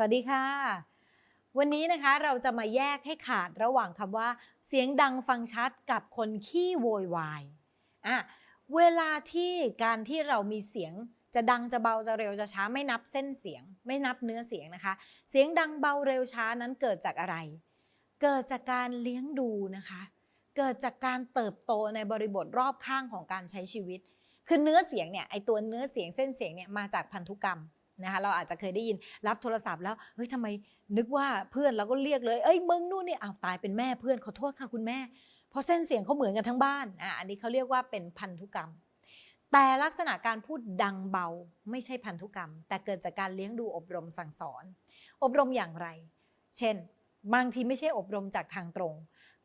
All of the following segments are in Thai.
สวัสดีค่ะ วันนี้นะคะเราจะมาแยกให้ขาดระหว่างคำว่า เสียงดังฟังชัดกับคนขี้โวยวายอะเวลาที่การที่เรามีเสียงจะดังจะเบาจะเร็วจะช้าไม่นับเส้นเสียง ไม่นับเนื้อเสียงนะคะ เสียงดังเบาเร็วช้านั้นเกิดจากอะไร เกิดจากการเลี้ยงดูนะคะ เกิดจากการเติบโตในบริบทรอบข้างของการใช้ชีวิต คือเนื้อเสียงเนี่ยไอตัวเนื้อเสียงเส้นเสียงเนี่ยมาจากพันธุกรรม นะคะเราอาจจะเคยได้ยินรับโทรศัพท์แล้วเฮ้ยทำไมนึกว่าเพื่อนเราก็เรียกเลยเอ้ยมึงนู่นนี่อ้าวตายเป็นแม่เพื่อนขอโทษค่ะคุณแม่เพราะเส้นเสียงเขาเหมือนกันทั้งบ้านอะอันนี้เขาเรียกว่าเป็นพันธุกรรม แต่ลักษณะการพูดดังเบาไม่ใช่พันธุกรรม แต่เกิดจากการเลี้ยงดูอบรมสั่งสอน อบรมอย่างไร เช่น บางทีไม่ใช่อบรมจากทางตรง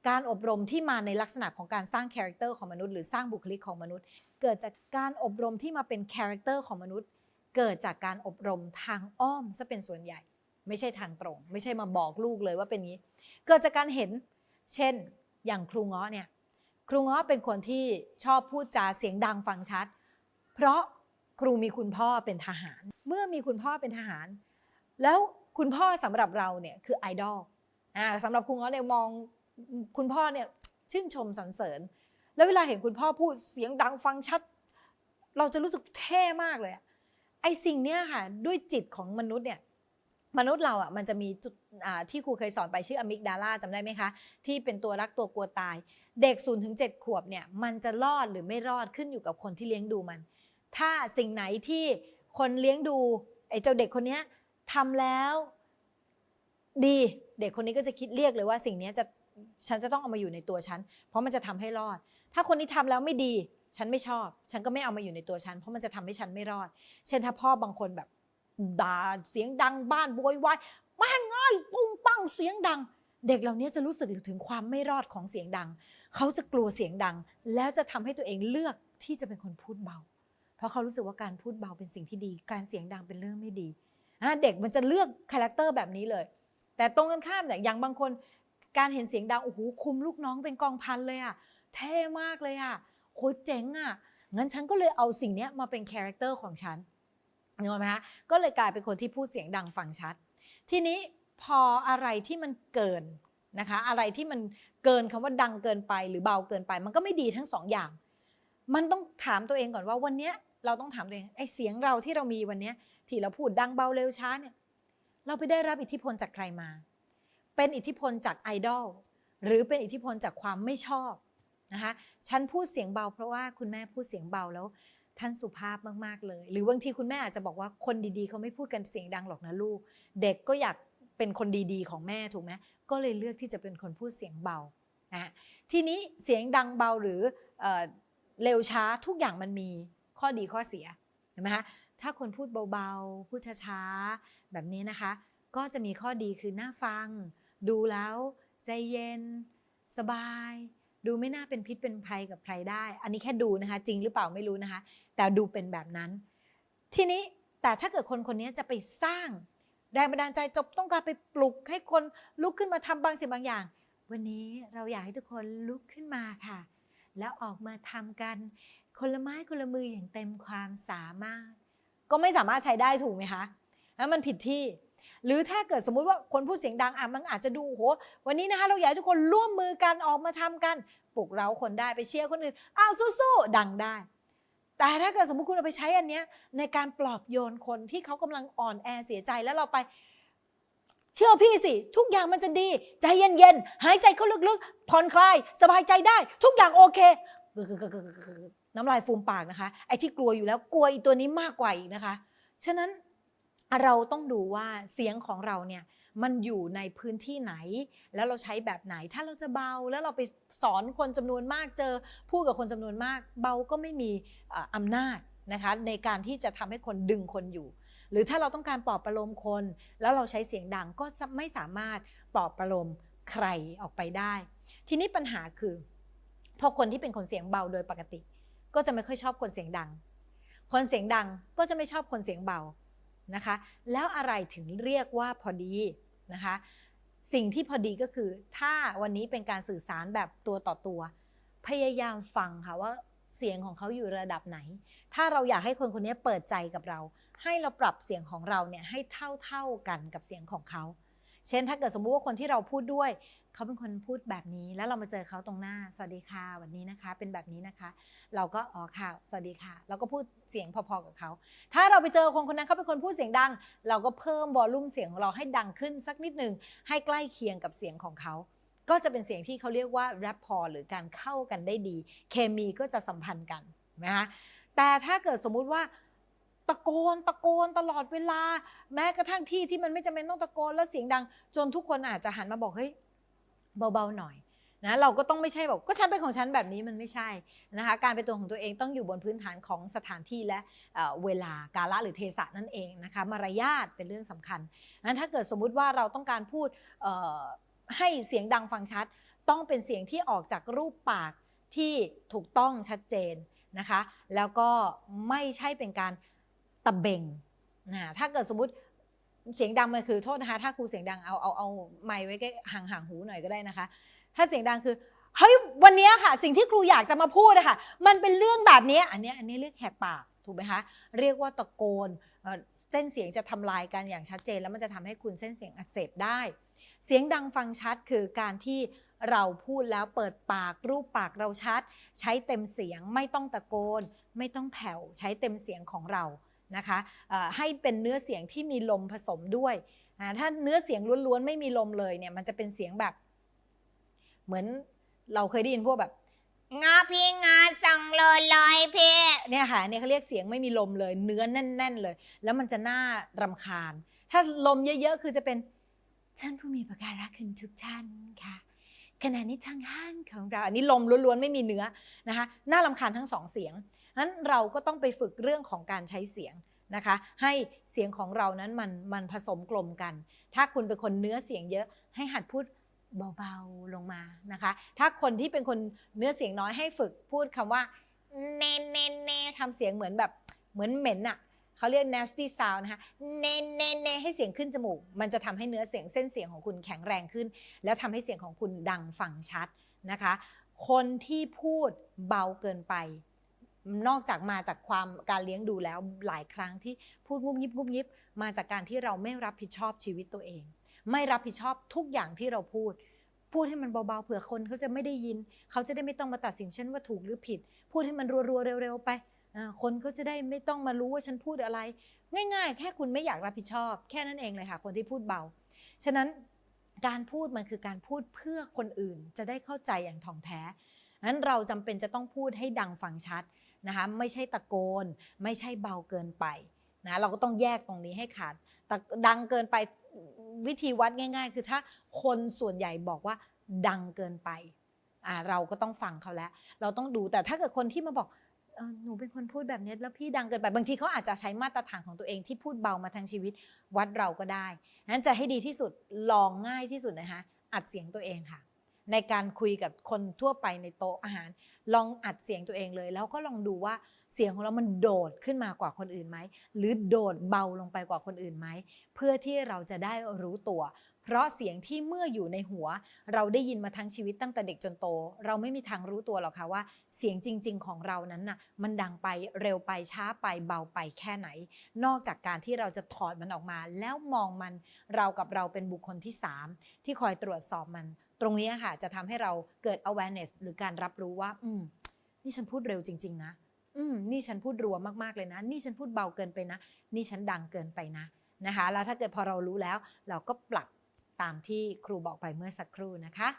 การอบรมที่มาในลักษณะของการสร้างคาแรคเตอร์ของมนุษย์หรือสร้างบุคลิกของมนุษย์ เกิดจากการอบรมที่มาเป็นคาแรคเตอร์ของมนุษย์ เกิดจากการอบรมทางอ้อมซะเป็นส่วนใหญ่ ไม่ใช่ทางตรง ไม่ใช่มาบอกลูกเลยว่าเป็นนี้ เกิดจากการเห็น เช่น อย่างครูง้อเนี่ยครูง้อเป็นคนที่ชอบพูดจาเสียงดังฟังชัด เพราะครูมีคุณพ่อเป็นทหาร เมื่อมีคุณพ่อเป็นทหาร แล้วคุณพ่อสำหรับเราเนี่ยคือไอดอลอ่าสำหรับครูง้อเนี่ยมองคุณพ่อเนี่ยชื่นชมสรรเสริญ แล้วเวลาเห็นคุณพ่อพูดเสียงดังฟังชัด เราจะรู้สึกเท่มากเลยอะ ไอสิ่งเนี้ยค่ะด้วยจิตของมนุษย์เนี่ยมนุษย์เราอะมันจะมีจุดที่ครูเคยสอนไปชื่ออะมิกดาลาจำได้ไหมคะ ที่เป็นตัวรักตัวกลัวตาย เด็ก0ูนถึงเขวบเนี่ยมันจะรอดหรือไม่รอดขึ้นอยู่กับคนที่เลี้ยงดูมัน ถ้าสิ่งไหนที่คนเลี้ยงดูไอ้เจ้าเด็กคนเนี้ยทำแล้ว ดี เด็กคนนี้ก็จะคิดเรียกเลยว่าสิ่งเนี้ยจะฉันจะต้องเอามาอยู่ในตัวฉัน เพราะมันจะทำให้รอด ถ้าคนนี้ทำแล้วไม่ดี ฉันไม่ชอบ ฉันก็ไม่เอามาอยู่ในตัวฉัน เพราะมันจะทำให้ฉันไม่รอด เช่นถ้าพ่อบางคนแบบด่าเสียงดังบ้านโวยวายม่ง่ายปุ้งปังเสียงดัง เด็กเหล่านี้จะรู้สึกถึงความไม่รอดของเสียงดัง เขาจะกลัวเสียงดัง แล้วจะทำให้ตัวเองเลือกที่จะเป็นคนพูดเบา เพราะเขารู้สึกว่าการพูดเบาเป็นสิ่งที่ดี การเสียงดังเป็นเรื่องไม่ดีเด็กมันจะเลือกคาแรคเตอร์แบบนี้เลย แต่ตรงกันข้ามเนี่ยอย่างบางคนการเห็นเสียงดังโอ้โหคุมลูกน้องเป็นกองพันเลยอะเท่มากเลยอะ โคตรเจ๋งอะงั้นฉันก็เลยเอาสิ่งเนี้ยมาเป็นคาแรคเตอร์ของฉันนึกออกไหมคะก็เลยกลายเป็นคนที่พูดเสียงดังฟังชัด ทีนี้พออะไรที่มันเกินนะคะ อะไรที่มันเกินคำว่าดังเกินไปหรือเบาเกินไป มันก็ไม่ดีทั้งสองอย่าง มันต้องถามตัวเองก่อนว่าวันนี้เราต้องถามตัวเองไอ้เสียงเราที่เรามีวันนี้ที่เราพูดดังเบาเร็วช้าเนี่ยเราไปได้รับอิทธิพลจากใครมา เป็นอิทธิพลจากไอดอลหรือเป็นอิทธิพลจากความไม่ชอบ นะคะฉันพูดเสียงเบาเพราะว่าคุณแม่พูดเสียงเบาแล้วท่านสุภาพมาก ๆ เลย หรือบางทีคุณแม่อาจจะบอกว่าคนดีๆ เขาไม่พูดกันเสียงดังหรอกนะลูก เด็กก็อยากเป็นคนดีๆ ของแม่ถูกไหมก็เลยเลือกที่จะเป็นคนพูดเสียงเบานะทีนี้เสียงดังเบาหรือเออเร็วช้าทุกอย่างมันมีข้อดีข้อเสียเห็นไหมคะถ้าคนพูดเบาๆ พูดช้าๆ แบบนี้นะคะ ก็จะมีข้อดีคือน่าฟัง ดูแล้วใจเย็น สบาย ดูไม่น่าเป็นพิษเป็นภัยกับใครได้ อันนี้แค่ดูนะคะ จริงหรือเปล่าไม่รู้นะคะ แต่ดูเป็นแบบนั้น ทีนี้แต่ถ้าเกิดคนคนนี้จะไปสร้างแรงบันดาลใจจบต้องการไปปลุกให้คนลุกขึ้นมาทำบางสิ่งบางอย่าง วันนี้เราอยากให้ทุกคนลุกขึ้นมาค่ะ แล้วออกมาทำกันคนละไม้คนละมืออย่างเต็มความสามารถ ก็ไม่สามารถใช้ได้ถูกไหมคะ แล้วมันผิดที่ หรือถ้าเกิดสมมุติว่าคนพูดเสียงดังอะมันอาจจะดูโหวันนี้นะคะเราอยากให้ทุกคนร่วมมือกันออกมาทำกันปลุกเราคนได้ไปเชียร์คนอื่นอ้าวสู้ๆดังได้ แต่ถ้าเกิดสมมติคุณเอาไปใช้อันเนี้ยในการปลอบโยนคนที่เขากำลังอ่อนแอเสียใจแล้วเราไป เชื่อพี่สิ ทุกอย่างมันจะดี ใจเย็นๆหายใจเข้าลึกๆผ่อนคลายสบายใจได้ ทุกอย่างโอเคน้ำลายฟูมปากนะคะไอ้ที่กลัวอยู่แล้วกลัวอีตัวนี้มากกว่าอีกนะคะ ฉะนั้น เราต้องดูว่าเสียงของเราเนี่ยมันอยู่ในพื้นที่ไหน แล้วเราใช้แบบไหนถ้าเราจะเบาแล้วเราไปสอนคนจำนวนมากเจอ พูดกับคนจำนวนมาก เบาก็ไม่มีอ่ออำนาจนะคะในการที่จะทำให้คนดึงคนอยู่ หรือถ้าเราต้องการปลอบประโลมคน แล้วเราใช้เสียงดังก็ไม่สามารถปลอบประโลมใครออกไปได้ ทีนี้ปัญหาคือพอคนที่เป็นคนเสียงเบาโดยปกติ ก็จะไม่ค่อยชอบคนเสียงดัง คนเสียงดังก็จะไม่ชอบคนเสียงเบา นะคะ แล้วอะไรถึงเรียกว่าพอดีนะคะ สิ่งที่พอดีก็คือ ถ้าวันนี้เป็นการสื่อสารแบบตัวต่อตัว พยายามฟังค่ะว่าเสียงของเขาอยู่ระดับไหน ถ้าเราอยากให้คนคนนี้เปิดใจกับเรา ให้เราปรับเสียงของเราเนี่ยให้เท่าเท่ากันกับเสียงของเขา เช่นถ้าเกิดสมมุติว่าคนที่เราพูดด้วย เขาเป็นคนพูดแบบนี้ แล้วเรามาเจอเขาตรงหน้า สวัสดีค่ะ วันนี้นะคะ เป็นแบบนี้นะคะ เราก็อ๋อค่ะ สวัสดีค่ะ เราก็พูดเสียงพอๆกับเขา ถ้าเราไปเจอคนคนนั้นเขาเป็นคนพูดเสียงดัง เราก็เพิ่มวอลลุ่มเสียงของเราให้ดังขึ้นสักนิดหนึ่งให้ใกล้เคียงกับเสียงของเขาก็จะเป็นเสียงที่เขาเรียกว่าแรปพอหรือการเข้ากันได้ดี เคมีก็จะสัมพันธ์กันนะคะแต่ถ้าเกิดสมมุติว่า ตะโกนตะโกนตลอดเวลา แม้กระทั่งที่ที่มันไม่จำเป็นต้องตะโกนแล้วเสียงดัง จนทุกคนอาจจะหันมาบอกเฮ้ยเบาๆหน่อยนะเราก็ต้องไม่ใช่บอกก็ฉันเป็นของฉันแบบนี้มันไม่ใช่นะคะการเป็นตัวของตัวเองต้องอยู่บนพื้นฐานของสถานที่และเเวลากาละหรือเทศะนั่นเองนะคะมารยาทเป็นเรื่องสำคัญนั้นถ้าเกิดสมมุติว่าเราต้องการพูดให้เสียงดังฟังชัด ต้องเป็นเสียงที่ออกจากรูปปากที่ถูกต้องชัดเจนนะคะแล้วก็ไม่ใช่เป็นการ ตะเบงนะถ้าเกิดสมมติเสียงดังมันคือโทษนะคะ ถ้าครูเสียงดังเอาเอาเอาไมค์ไว้ใกล้ห่างห่างหูหน่อยก็ได้นะคะ ถ้าเสียงดังคือเฮ้ยวันนี้ค่ะ สิ่งที่ครูอยากจะมาพูดนะคะมันเป็นเรื่องแบบนี้อันนี้อันนี้เรียกแหกปากถูกไหมคะเรียกว่าตะโกนเเส้นเสียงจะทำลายกันอย่างชัดเจน แล้วมันจะทำให้คุณเส้นเสียงอักเสบได้ เสียงดังฟังชัดคือการที่เราพูดแล้วเปิดปากรูปปากเราชัด ใช้เต็มเสียงไม่ต้องตะโกน ไม่ต้องแผ่วใช้เต็มเสียงของเรา นะคะให้เป็นเนื้อเสียงที่มีลมผสมด้วยถ้าเนื้อเสียงล้วนๆไม่มีลมเลยเนี่ยมันจะเป็นเสียงแบบ เหมือนเราเคยได้ยินพวกแบบงาพี่งาสั่งเลยลอยเพเนี่ยค่ะเนี่ยเขาเรียกเสียงไม่มีลมเลย เนื้อแน่น ๆ เลย แล้วมันจะน่ารำคาญ ถ้าลมเยอะๆ คือจะเป็นท่านผู้มีประการรักคุณทุกท่านค่ะขณะนี้ทางห้างของเรา อันนี้ลมล้วนๆไม่มีเนื้อนะคะน่ารำคาญทั้งสองเสียง นั้นเราก็ต้องไปฝึกเรื่องของการใช้เสียงนะคะ ให้เสียงของเรานั้นมันมันผสมกลมกัน ถ้าคุณเป็นคนเนื้อเสียงเยอะให้หัดพูดเบาๆลงมานะคะ ถ้าคนที่เป็นคนเนื้อเสียงน้อยให้ฝึกพูดคำว่าเนเนเนทำเสียงเหมือนแบบเหมือนเหม็นอะเขาเรียก nasty sound นะคะเนเนเนให้เสียงขึ้นจมูก มันจะทำให้เนื้อเสียงเส้นเสียงของคุณแข็งแรงขึ้น แล้วทำให้เสียงของคุณดังฟังชัดนะคะ คนที่พูดเบาเกินไป นอกจากมาจากความการเลี้ยงดูแล้วหลายครั้งที่พูดงุบยิบงุบยิบ มาจากการที่เราไม่รับผิดชอบชีวิตตัวเอง ไม่รับผิดชอบทุกอย่างที่เราพูด พูดให้มันเบาๆเผื่อคนเขาจะไม่ได้ยิน เขาจะได้ไม่ต้องมาตัดสินฉันว่าถูกหรือผิด พูดให้มันรัวๆเร็วๆไปคนก็จะได้ไม่ต้องมารู้ว่าฉันพูดอะไร ง่าย ๆ แค่คุณไม่อยากรับผิดชอบ แค่นั้นเองเลยค่ะ คนที่พูดเบา ฉะนั้นการพูดมันคือการพูดเพื่อคนอื่นจะได้เข้าใจอย่างถ่องแท้นั้นเราจำเป็นจะต้องพูดให้ดังฟังชัด นะคะไม่ใช่ตะโกน ไม่ใช่เบาเกินไปนะเราก็ต้องแยกตรงนี้ให้ขาดแต่ดังเกินไปวิธีวัดง่าย ๆ คือถ้าคนส่วนใหญ่บอกว่าดังเกินไปอ่าเราก็ต้องฟังเขาแล้ว เราต้องดูแต่ถ้าเกิดคนที่มาบอกออหนูเป็นคนพูดแบบนี้แล้วพี่ดังเกินไปบางทีเขาอาจจะใช้มาตรฐานของตัวเองที่พูดเบามาทั้งชีวิตวัดเราก็ได้นั้นจะให้ดีที่สุดลองง่ายที่สุดนะคะอัดเสียงตัวเองค่ะ ในการคุยกับคนทั่วไปในโต๊ะอาหาร ลองอัดเสียงตัวเองเลย แล้วก็ลองดูว่าเสียงของเรามันโดดขึ้นมากว่าคนอื่นไหมหรือโดดเบาลงไปกว่าคนอื่นไหมเพื่อที่เราจะได้รู้ตัว เพราะเสียงที่เมื่ออยู่ในหัว เราได้ยินมาทั้งชีวิตตั้งแต่เด็กจนโต เราไม่มีทางรู้ตัวหรอกค่ะว่า เสียงจริง ๆ ของเรานั้นน่ะมันดังไปเร็วไปช้าไปเบาไปแค่ไหน นอกจากการที่เราจะถอดมันออกมา แล้วมองมันเรากับเราเป็นบุคคลที่ 3 ที่คอยตรวจสอบมัน ตรงนี้ค่ะจะทำให้เราเกิด awareness หรือการรับรู้ว่า อืมนี่ฉันพูดเร็วจริง ๆ นะ อืม นี่ฉันพูดรัวมากๆเลยนะ นี่ฉันพูดเบาเกินไปนะ นี่ฉันดังเกินไปนะ นะคะ แล้วถ้าเกิดพอเรารู้แล้ว เราก็ปรับ ตามที่ครูบอกไปเมื่อสักครู่นะคะ